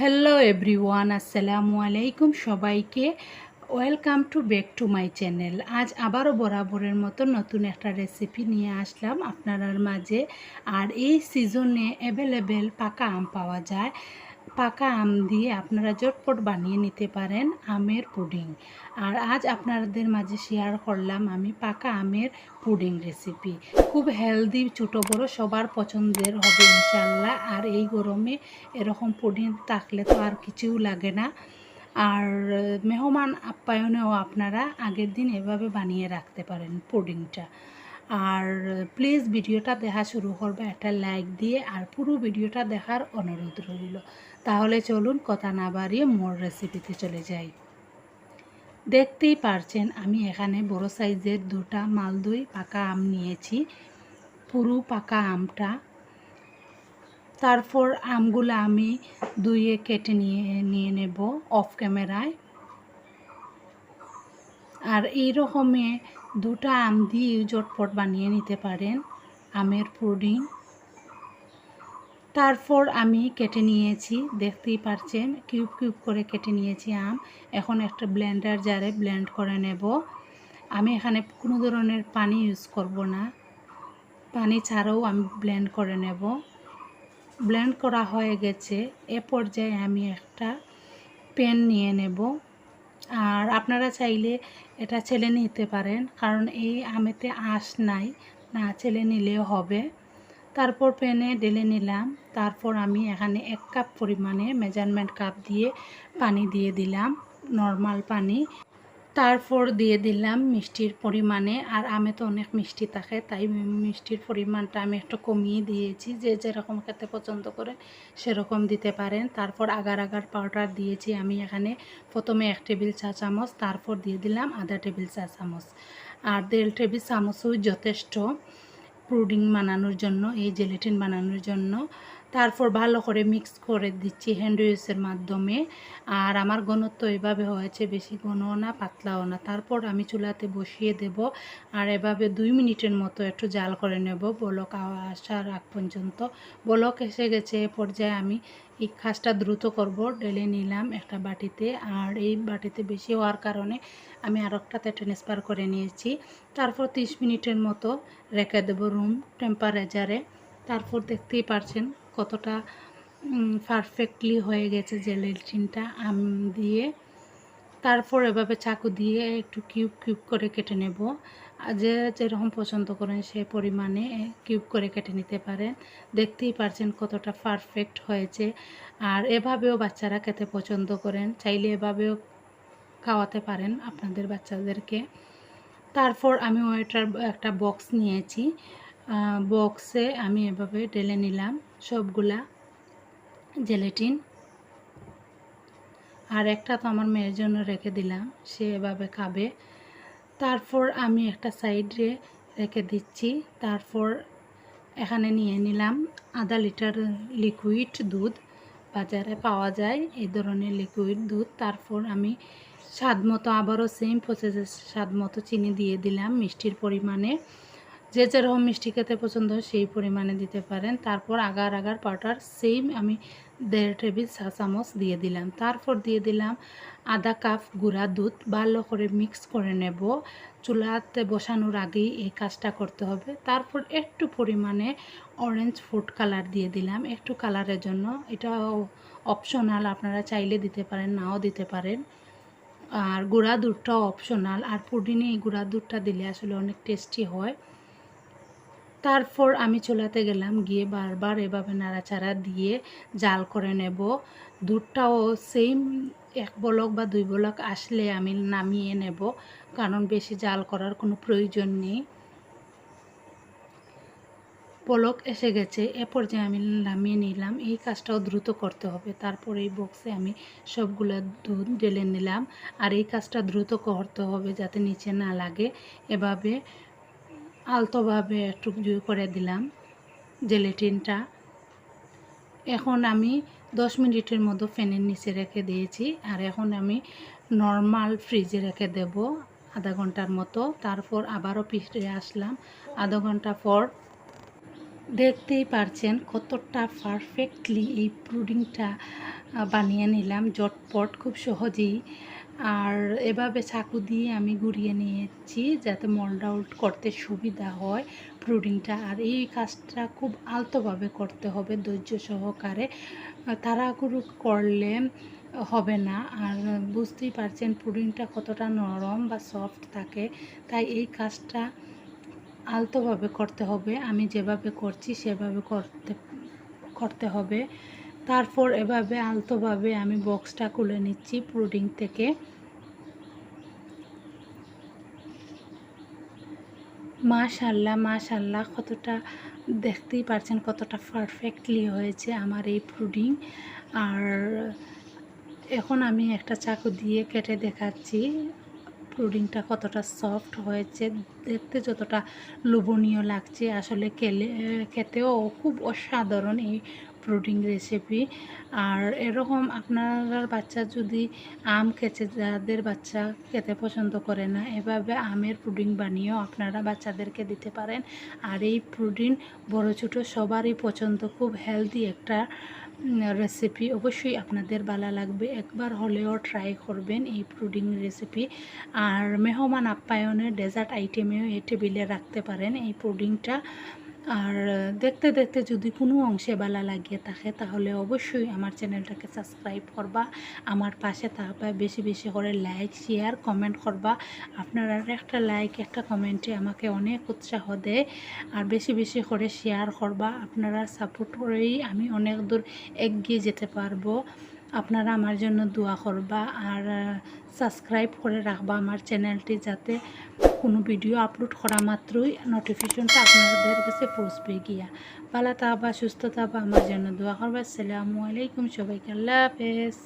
Hello everyone আসসালামু আলাইকুম সবাইকে। Welcome to back to my channel আজ আবারও বরাবরের মতো নতুন একটা রেসিপি নিয়ে আসলাম আপনার মাঝে। আর এই সিজনে অ্যাভেলেবেল পাকা আম পাওয়া যায়। পাকা আম দিয়ে আপনারা জটপট বানিয়ে নিতে পারেন আমের পুডিং। আর আজ আপনাদের মাঝে শেয়ার করলাম আমি পাকা আমের পুডিং রেসিপি খুব হেলদি ছোটো, বড়, সবার পছন্দের হবে ইনশাল্লাহ আর এই গরমে এরকম পুডিং থাকলে তো আর কিছুও লাগে না। আর মেহমান আপ্যায়নেও আপনারা আগের দিন এভাবে বানিয়ে রাখতে পারেন পুডিংটা। আর প্লিজ ভিডিওটা দেখা শুরু করবে একটা লাইক দিয়ে আর পুরো ভিডিওটা দেখার অনুরোধ রইল। তাহলে চলুন কথা না বাড়িয়ে মোর রেসিপিতে চলে যাই। দেখতেই পারছেন, আমি এখানে বড় সাইজের দুটা মালদই পাকা আম নিয়েছি, পুরো পাকা আমটা। তারপর আমগুলো আমি দুইয়ে কেটে নিয়ে নিয়ে নেব অফ ক্যামেরায় আর এই রকমে দুটা আম দিয়ে জটপট বানিয়ে নিতে পারেন আমের পুডিং। তারপর আমি কেটে নিয়েছি, দেখতেই পারছেন, কিউব কিউব করে কেটে নিয়েছি আম। এখন একটা ব্লেন্ডার জারে ব্লেন্ড করে নেব। আমি এখানে কোনো ধরনের পানি ইউজ করব না। পানি ছাড়াও আমি ব্লেন্ড করে নেব। ব্লেন্ড করা হয়ে গেছে। এ পর্যায়ে আমি একটা পেন নিয়ে নেব। আর আপনারা চাইলে এটা ছেলে নিতে পারেন, কারণ এই আমেতে আঁশ নাই, না ছেলে নিলেও হবে। তারপর পেনে ঢেলে নিলাম, তারপর আমি এখানে এক কাপ পরিমাণে মেজারমেন্ট কাপ দিয়ে পানি দিয়ে দিলাম, নর্মাল পানি। তারপর দিয়ে দিলাম মিষ্টির পরিমাণে, আর আমে তো অনেক মিষ্টি থাকে, তাই মিষ্টির পরিমাণটা আমি একটু কমিয়ে দিয়েছি, যে যেরকম খেতে পছন্দ করেন সেরকম দিতে পারেন। তারপর আগার আগার পাউডার দিয়েছি আমি এখানে, প্রথমে এক টেবিল চা চামচ, তারপর দিয়ে দিলাম আধা টেবিল চা চামচ। আর দেড় টেবিল চামচও যথেষ্ট পুডিং বানানোর জন্য, এই জেলেটিন বানানোর জন্য। তারপর ভালো করে মিক্স করে দিচ্ছি হ্যান্ড উইসের মাধ্যমে। আর আমার ঘনত্ব এভাবে হয়েছে, বেশি ঘনও না, পাতলাও না। তারপর আমি চুলাতে বসিয়ে দেব আর এভাবে দুই মিনিটের মতো একটু জাল করে নেব। বলক আসার আগ পর্যন্ত। বলক এসে গেছে, এ পর্যায়ে আমি এই খাসটা দ্রুত করব। ডেলে নিলাম একটা বাটিতে। আর এই বাটিতে বেশি হওয়ার কারণে আমি আর একটাতে ট্রান্সফার করে নিয়েছি। তারপর তিরিশ মিনিটের মতো রেখে দেবো রুম টেম্পারেচারে তারপর দেখতেই পারছেন কতটা পারফেক্টলি হয়ে গেছে যে জেলেটিনটা আম দিয়ে। তারপর এভাবে চাকু দিয়ে একটু কিউব কিউব করে কেটে নেব। যে যেরকম পছন্দ করেন সে পরিমাণে কিউব করে কেটে নিতে পারেন। দেখতেই পারছেন কতটা পারফেক্ট হয়েছে। আর এভাবেও বাচ্চারা খেতে পছন্দ করেন। চাইলে এভাবেও খাওয়াতে পারেন আপনাদের বাচ্চাদেরকে। তারপর আমি ওইটার একটা বক্স নিয়েছি। বক্সে আমি এভাবে ঢেলে নিলাম সবগুলা জেলেটিন আর একটা তো আমার মেয়ের জন্য রেখে দিলাম, সে এভাবে খাবে। তারপর আমি একটা সাইডে রেখে দিচ্ছি। তারপর এখানে নিয়ে নিলাম আধা লিটার লিকুইড দুধ। বাজারে পাওয়া যায় এই ধরনের লিকুইড দুধ। তারপর আমি স্বাদ মতো আবারও সেম প্রসেসে স্বাদ মতো চিনি দিয়ে দিলাম মিষ্টির পরিমাণে। যে যেরকম মিষ্টি খেতে পছন্দ হয় সেই পরিমাণে দিতে পারেন। তারপর আগার আগার পাউডার সেম আমি দেড় টেবিল চা চামচ দিয়ে দিলাম। তারপর দিয়ে দিলাম আধা কাপ গুঁড়া দুধ। ভালো করে মিক্স করে নেব। চুলাতে বসানোর আগেই এই কাজটা করতে হবে। তারপর একটু পরিমাণে অরেঞ্জ ফুড কালার দিয়ে দিলাম। একটু কালারের জন্য। এটা অপশনাল আপনারা চাইলে দিতে পারেন, নাও দিতে পারেন। আর গুঁড়া দুধটাও অপশনাল আর পুডিনে এই গুঁড়া দুধটা দিলে আসলে অনেক টেস্টি হয়। তারপর আমি চুলাতে গেলাম, গিয়ে বারবার এভাবে নাড়াচাড়া দিয়ে জাল করে নেব। দুধটাও সেম এক বলক বা দুই বলক আসলে আমি নামিয়ে নেব, কারণ বেশি জাল করার কোনো প্রয়োজন নেই। পলক এসে গেছে, এ পর্যায়ে আমি নামিয়ে নিলাম। এই কাজটাও দ্রুত করতে হবে। তারপর এই বক্সে আমি সবগুলো দুধ ঢেলে নিলাম। আর এই কাজটা দ্রুত করতে হবে যাতে নিচে না লাগে। এভাবে আলতোভাবে একটু করে দিলাম জেলেটিনটা। এখন আমি দশ মিনিটের মতো ফ্যানের নিচে রেখে দিয়েছি আর এখন আমি নর্মাল ফ্রিজে রেখে দেব আধা ঘণ্টার মতো। তারপর আবারও ফিরে আসলাম আধা ঘণ্টা পর। দেখতেই পারছেন কতটা পারফেক্টলি এই পুডিংটা বানিয়ে নিলাম। জটপট, খুব সহজেই আর এভাবে চাকু দিয়ে আমি গুড়িয়ে নিয়েছি যাতে মোল্ড আউট করতে সুবিধা হয় পুডিংটা আর এই কাজটা খুব আলতোভাবে করতে হবে ধৈর্য সহকারে। তাড়াহুড়ো করলে হবে না। আর বুঝতেই পারছেন পুডিংটা কতটা নরম বা সফট থাকে। তাই এই কাজটা আলতোভাবে করতে হবে। আমি যেভাবে করছি সেভাবে করতে করতে হবে। তারপর এভাবে আলতোভাবে আমি বক্সটা খুলে নিচ্ছি পুডিং থেকে। মাশাল্লাহ মাশাল্লাহ, কতটা দেখতেই পারছেন কতটা পারফেক্টলি হয়েছে আমার এই পুডিং আর এখন আমি একটা চাকু দিয়ে কেটে দেখাচ্ছি পুডিংটা কতটা সফট হয়েছে। দেখতে যতটা লোভনীয় লাগছে, আসলে খেলে খেতেও খুব অসাধারণ এই পুডিং রেসিপি আর এরকম আপনার বাচ্চা যদি আম খেতে যাদের বাচ্চা খেতে পছন্দ করে না, এভাবে আমের পুডিং বানিয়েও আপনারা বাচ্চাদেরকে দিতে পারেন। আর এই পুডিং বড় ছোটো সবারই পছন্দ, খুব হেলদি একটা রেসিপি অবশ্যই আপনাদের ভালো লাগবে। একবার হলেও ট্রাই করবেন এই পুডিং রেসিপি আর মেহমান আপ্যায়নের ডেজার্ট আইটেমেও এই টেবিলে রাখতে পারেন। এই পুডিংটা আর দেখতে দেখতে যদি কোনো অংশে ভালো লাগিয়ে থাকে, তাহলে অবশ্যই আমার চ্যানেলটাকে সাবস্ক্রাইব করবা। আমার পাশে থাকবা, বেশি বেশি করে লাইক শেয়ার কমেন্ট করবা। আপনারা একটা লাইক একটা কমেন্টে আমাকে অনেক উৎসাহ দেয়। আর বেশি বেশি করে শেয়ার করবা। আপনারা সাপোর্ট করেই আমি অনেক দূর এগিয়ে যেতে পারব। আপনারা আমার জন্য দোয়া করবা। আর সাবস্ক্রাইব করে রাখবা আমার চ্যানেলটি যাতে কোনো ভিডিও আপলোড করা মাত্রই নোটিফিকেশনটা আপনাদের কাছে পৌঁছবে গিয়া। ভালো থাকবা, সুস্থ থাকবা, আমার জন্য দোয়া করবা। আসসালামু আলাইকুম, সবাইকে আল্লাহ হাফেজ।